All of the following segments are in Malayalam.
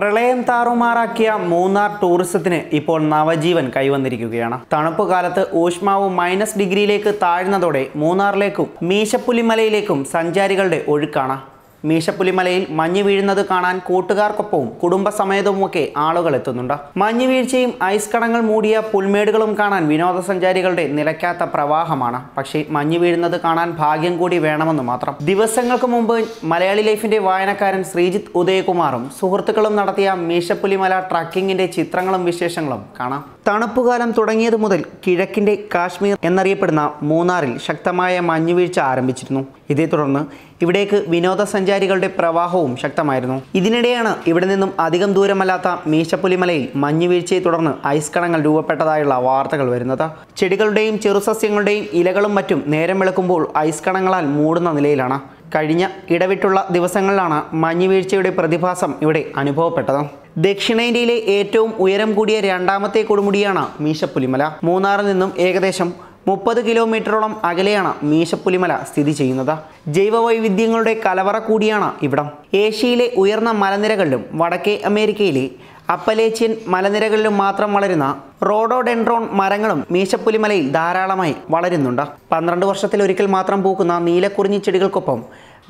പ്രളയം താറുമാറാക്കിയ മൂന്നാർ ടൂറിസത്തിന് ഇപ്പോൾ നവജീവൻ കൈവന്നിരിക്കുകയാണ്. തണുപ്പ് കാലത്ത് ഊഷ്മാവ് മൈനസ് ഡിഗ്രിയിലേക്ക് താഴ്ന്നതോടെ മൂന്നാറിലേക്കും മീശപ്പുലിമലയിലേക്കും സഞ്ചാരികളുടെ ഒഴുക്കാണ്. മീശപ്പുലിമലയിൽ മഞ്ഞ് വീഴുന്നത് കാണാൻ കൂട്ടുകാർക്കൊപ്പവും കുടുംബസമേതവുമൊക്കെ ആളുകൾ എത്തുന്നുണ്ട്. മഞ്ഞ് വീഴ്ചയും ഐസ് കടങ്ങൾ മൂടിയ പുൽമേടുകളും കാണാൻ വിനോദസഞ്ചാരികളുടെ നിലയ്ക്കാത്ത പ്രവാഹമാണ്. പക്ഷേ മഞ്ഞ് വീഴുന്നത് കാണാൻ ഭാഗ്യം കൂടി വേണമെന്ന് മാത്രം. ദിവസങ്ങൾക്ക് മുമ്പ് മലയാളി ലൈഫിന്റെ വായനക്കാരൻ ശ്രീജിത്ത് ഉദയകുമാറും സുഹൃത്തുക്കളും നടത്തിയ മീശപ്പുലിമല ട്രക്കിങ്ങിന്റെ ചിത്രങ്ങളും വിശേഷങ്ങളും കാണാം. തണുപ്പുകാലം തുടങ്ങിയത് മുതൽ കിഴക്കിന്റെ കാശ്മീർ എന്നറിയപ്പെടുന്ന മൂന്നാറിൽ ശക്തമായ മഞ്ഞുവീഴ്ച ആരംഭിച്ചിരുന്നു. ഇതേ തുടർന്ന് ഇവിടേക്ക് വിനോദസഞ്ചാരികളുടെ പ്രവാഹവും ശക്തമായിരുന്നു. ഇതിനിടെയാണ് ഇവിടെ നിന്നും അധികം ദൂരമല്ലാത്ത മീശപ്പുലിമലയിൽ മഞ്ഞുവീഴ്ചയെ തുടർന്ന് ഐസ് കണങ്ങൾ രൂപപ്പെട്ടതായുള്ള വാർത്തകൾ വരുന്നത്. ചെടികളുടെയും ചെറുസസ്യങ്ങളുടെയും ഇലകളും മറ്റും നേരം വെളുക്കുമ്പോൾ ഐസ് കണങ്ങളാൽ മൂടുന്ന നിലയിലാണ്. കഴിഞ്ഞ ഇടവിട്ടുള്ള ദിവസങ്ങളിലാണ് മഞ്ഞുവീഴ്ചയുടെ പ്രതിഭാസം ഇവിടെ അനുഭവപ്പെട്ടത്. ദക്ഷിണേന്ത്യയിലെ ഏറ്റവും ഉയരം കൂടിയ രണ്ടാമത്തെ കൊടുമുടിയാണ് മീശപ്പുലിമല. മൂന്നാറിൽ നിന്നും ഏകദേശം മുപ്പത് കിലോമീറ്ററോളം അകലെയാണ് മീശപ്പുലിമല സ്ഥിതി ചെയ്യുന്നത്. ജൈവവൈവിധ്യങ്ങളുടെ കലവറ കൂടിയാണ് ഇവിടം. ഏഷ്യയിലെ ഉയർന്ന മലനിരകളിലും വടക്കേ അമേരിക്കയിലെ അപ്പലേച്ചിയൻ മലനിരകളിലും മാത്രം വളരുന്ന റോഡോഡെൻഡ്രോൺ മരങ്ങളും മീശപ്പുലിമലയിൽ ധാരാളമായി വളരുന്നുണ്ട്. പന്ത്രണ്ട് വർഷത്തിലൊരിക്കൽ മാത്രം പൂക്കുന്ന നീലക്കുറിഞ്ഞി ചെടികൾക്കൊപ്പം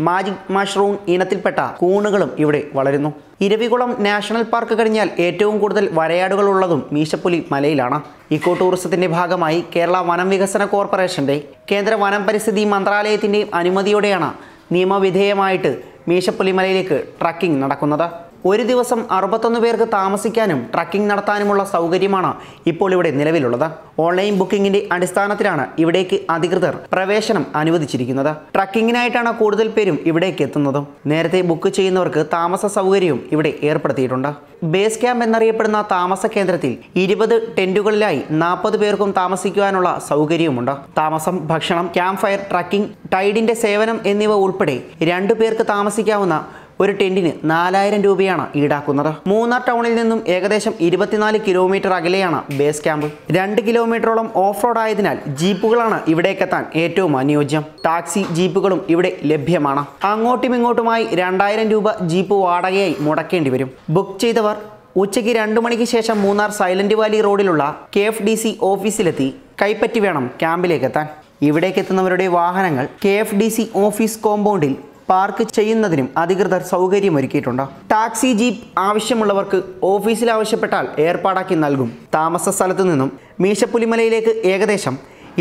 മാജിക് മഷ്റൂം ഇനത്തിൽപ്പെട്ട കൂണുകളും ഇവിടെ വളരുന്നു. ഇരവികുളം നാഷണൽ പാർക്ക് കഴിഞ്ഞാൽ ഏറ്റവും കൂടുതൽ വരയാടുകളുള്ളതും മീശപ്പുലി മലയിലാണ്. ഇക്കോ ടൂറിസത്തിന്റെ ഭാഗമായി കേരള വനം വികസന കോർപ്പറേഷന്റെ കേന്ദ്ര വനം പരിസ്ഥിതി മന്ത്രാലയത്തിന്റെയും അനുമതിയോടെയാണ് നിയമവിധേയമായിട്ട് മീശപ്പുലിമലയിലേക്ക് ട്രക്കിംഗ് നടക്കുന്നത്. ഒരു ദിവസം അറുപത്തൊന്ന് പേർക്ക് താമസിക്കാനും ട്രക്കിംഗ് നടത്താനുമുള്ള സൗകര്യമാണ് ഇപ്പോൾ ഇവിടെ നിലവിലുള്ളത്. ഓൺലൈൻ ബുക്കിംഗിന്റെ അടിസ്ഥാനത്തിലാണ് ഇവിടേക്ക് അധികൃതർ പ്രവേശനം അനുവദിച്ചിരിക്കുന്നത്. ട്രക്കിങ്ങിനായിട്ടാണ് കൂടുതൽ പേരും ഇവിടേക്ക് എത്തുന്നതും. നേരത്തെ ബുക്ക് ചെയ്യുന്നവർക്ക് താമസ സൗകര്യവും ഇവിടെ ഏർപ്പെടുത്തിയിട്ടുണ്ട്. ബേസ് ക്യാമ്പ് എന്നറിയപ്പെടുന്ന താമസ കേന്ദ്രത്തിൽ ഇരുപത് ടെന്റുകളിലായി നാൽപ്പത് പേർക്കും താമസിക്കുവാനുള്ള സൗകര്യവുമുണ്ട്. താമസം ഭക്ഷണം ക്യാമ്പ് ഫയർ ട്രക്കിംഗ് ടൈഡിന്റെ സേവനം എന്നിവ ഉൾപ്പെടെ രണ്ടു പേർക്ക് താമസിക്കാവുന്ന ഒരു ടെന്റിന് നാലായിരം രൂപയാണ് ഈടാക്കുന്നത്. മൂന്നാർ ടൗണിൽ നിന്നും ഏകദേശം ഇരുപത്തിനാല് കിലോമീറ്റർ അകലെയാണ് ബേസ് ക്യാമ്പ്. രണ്ട് കിലോമീറ്ററോളം ഓഫ് റോഡ് ആയതിനാൽ ജീപ്പുകളാണ് ഇവിടേക്കെത്താൻ ഏറ്റവും അനുയോജ്യം. ടാക്സി ജീപ്പുകളും ഇവിടെ ലഭ്യമാണ്. അങ്ങോട്ടും ഇങ്ങോട്ടുമായി രണ്ടായിരം രൂപ ജീപ്പ് വാടകയായി മുടക്കേണ്ടി വരും. ബുക്ക് ചെയ്തവർ ഉച്ചയ്ക്ക് രണ്ടു മണിക്ക് ശേഷം മൂന്നാർ സൈലന്റ് വാലി റോഡിലുള്ള കെ എഫ് ഡി സി ഓഫീസിലെത്തി കൈപ്പറ്റി വേണം ക്യാമ്പിലേക്ക് എത്താൻ ഇവിടേക്ക് എത്തുന്നവരുടെ വാഹനങ്ങൾ K F D C office കോമ്പൗണ്ടിൽ പാർക്ക് ചെയ്യുന്നതിനും അധികൃതർ സൗകര്യമൊരുക്കിയിട്ടുണ്ട് ടാക്സി ജീപ്പ് ആവശ്യമുള്ളവർക്ക് ഓഫീസിൽ ആവശ്യപ്പെട്ടാൽ ഏർപ്പാടാക്കി നൽകും. താമസ സ്ഥലത്തു നിന്നും മീശപ്പുലിമലയിലേക്ക് ഏകദേശം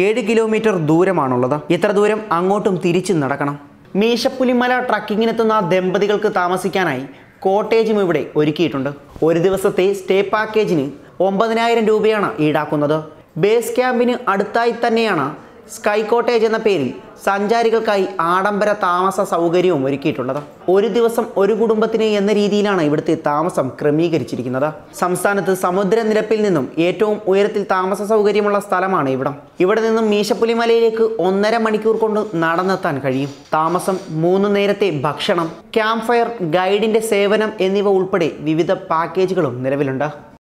ഏഴ് കിലോമീറ്റർ ദൂരമാണുള്ളത്. ഇത്ര ദൂരം അങ്ങോട്ടും തിരിച്ചു നടക്കണം? മീശപ്പുലിമല ട്രക്കിങ്ങിനെത്തുന്ന ദമ്പതികൾക്ക് താമസിക്കാനായി കോട്ടേജും ഇവിടെ ഒരുക്കിയിട്ടുണ്ട്. ഒരു ദിവസത്തെ സ്റ്റേ പാക്കേജിന് ഒമ്പതിനായിരം രൂപയാണ് ഈടാക്കുന്നത്. ബേസ് ക്യാമ്പിന് അടുത്തായി തന്നെയാണ് സ്കൈ കോട്ടേജ് എന്ന പേരിൽ സഞ്ചാരികൾക്കായി ആഡംബര താമസ സൗകര്യവും ഒരുക്കിയിട്ടുള്ളത്. ഒരു ദിവസം ഒരു കുടുംബത്തിന് എന്ന രീതിയിലാണ് ഇവിടുത്തെ താമസം ക്രമീകരിച്ചിരിക്കുന്നത്. സംസ്ഥാനത്ത് സമുദ്രനിരപ്പിൽ നിന്നും ഏറ്റവും ഉയരത്തിൽ താമസ സൗകര്യമുള്ള സ്ഥലമാണ് ഇവിടം. ഇവിടെ നിന്നും മീശപ്പുലിമലയിലേക്ക് ഒന്നര മണിക്കൂർ കൊണ്ട് നടന്നെത്താൻ കഴിയും. താമസം മൂന്ന് നേരത്തെ ഭക്ഷണം ക്യാമ്പ് ഫയർ ഗൈഡിന്റെ സേവനം എന്നിവ ഉൾപ്പെടെ വിവിധ പാക്കേജുകളും നിലവിലുണ്ട്.